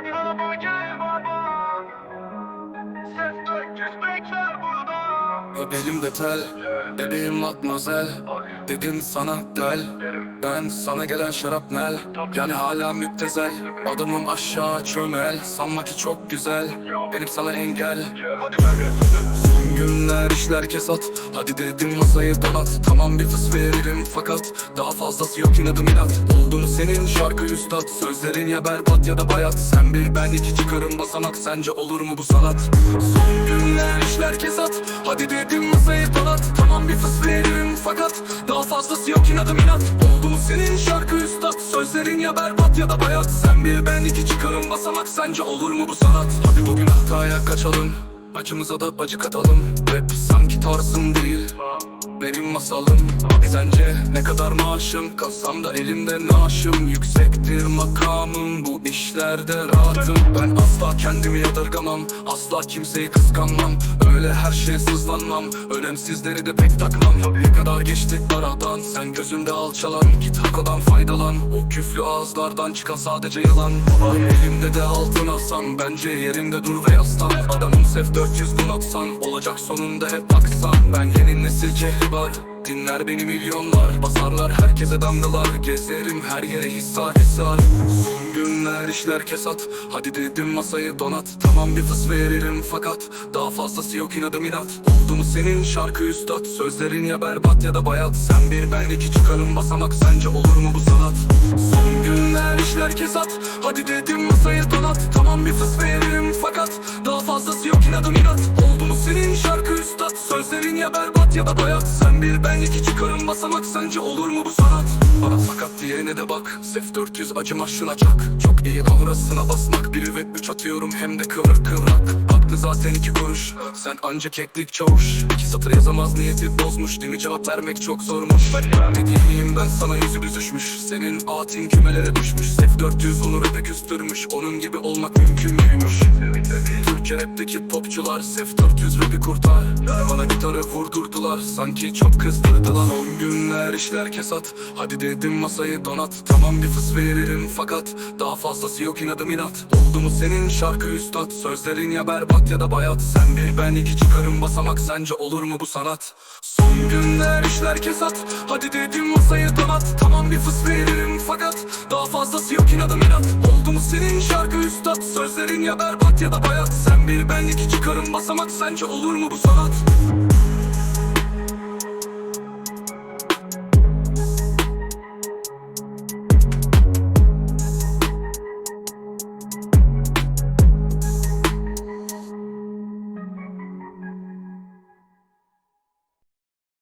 Saklı bacı baba Sen Elimde tel, bebeğim matmazel. Dedim sana gel, ben sana gelen şarapnel Yani hala müptezel, adımım aşağı çömel. Sanma ki çok güzel, benim sana engel. Son günler işler kesat Hadi dedim masayı donat. Tamam bir fıs veririm fakat Daha fazlası yok inadım inat. Oldum senin şarkı üstad Sözlerin ya berbat ya da bayat. Sen bir ben iki çıkarım basamak. Sence olur mu bu sanat? Son günler işler Hadi dedim masayı donat. Tamam bir fıs veririm fakat Daha fazlası yok inadım inat. Oldum senin şarkı üstad. Sözlerin ya berbat ya da bayat. Sen bir ben iki çıkarım basamak. Sence olur mu bu sanat? Hadi bugün hataya kaçalım. Acımıza da bacı katalım. Rap sanki tarzım değil. Benim masalım. Sence ne kadar maaşım? Kalsam da elimde naaşım. Yüksektir işlerde rahatım Ben asla kendimi yadırgamam Asla kimseyi kıskanmam. Öyle her şeye sızlanmam Önemsizleri de pek takmam. Ne kadar geçtik aradan Sen gözümde alçalan. Git hakodan faydalan O küflü ağızlardan çıkan sadece yalan. Elimde de altın alsam Bence yerinde dur ve yaslan. Adamım sef 400 gün atsan Olacak sonunda hep aksan. Ben yeni nesil cehribar Dinler beni milyonlar Basarlar herkese damgalar Gezerim her yere hissar hissar Son günler işler kesat. Hadi dedim masayı donat. Tamam bir fıs veririm fakat Daha fazlası yok inadım inat. Oldu mu senin şarkı üstad? Sözlerin ya berbat ya da bayat. Sen bir ben iki çıkarım basamak. Sence olur mu bu sanat? Son günler işler kesat. Hadi dedim masayı donat Sözlerin ya berbat ya da bayat Sen bir ben iki çıkarım basamak. Sence olur mu bu sanat? Bana fakat diyene de bak. Sef 400 acıma şuna çak. Çok iyi kavrasına basmak. Bir ve üç atıyorum hem de kıvrak kıvrak. Haklı zaten iki Sen anca keklik çavuş. İki satır yazamaz niyeti bozmuş. Değil mi cevap vermek çok zormuş. Ne diyeyim ben sana yüzü büzüşmüş Senin atin kümelere düşmüş. Sef 400 onu rap'e küstürmüş Onun gibi olmak mümkün müymüş? Türkçe rapteki popçular Sef 400 rap'i kurtar. Bana gitarı vurdurdular. Sanki çok kızdırdılar. On günler işler kesat. Hadi dedim masayı donat. Tamam bir fıs veririm fakat Daha fazlası yok inadım inat. Oldu mu senin şarkı üstad? Sözlerin ya berbat ya da bayat. Sen bir ben iki çıkarım. Basamak Sence olur mu bu sanat? Son günler işler kesat. Hadi dedim masayı donat. Tamam bir fıs veririm fakat Daha fazlası yok inadım inat. Oldu senin şarkı üstad? Sözlerin ya berbat ya da bayat. Sen bir ben iki çıkarım. Basamak Sence olur mu bu sanat?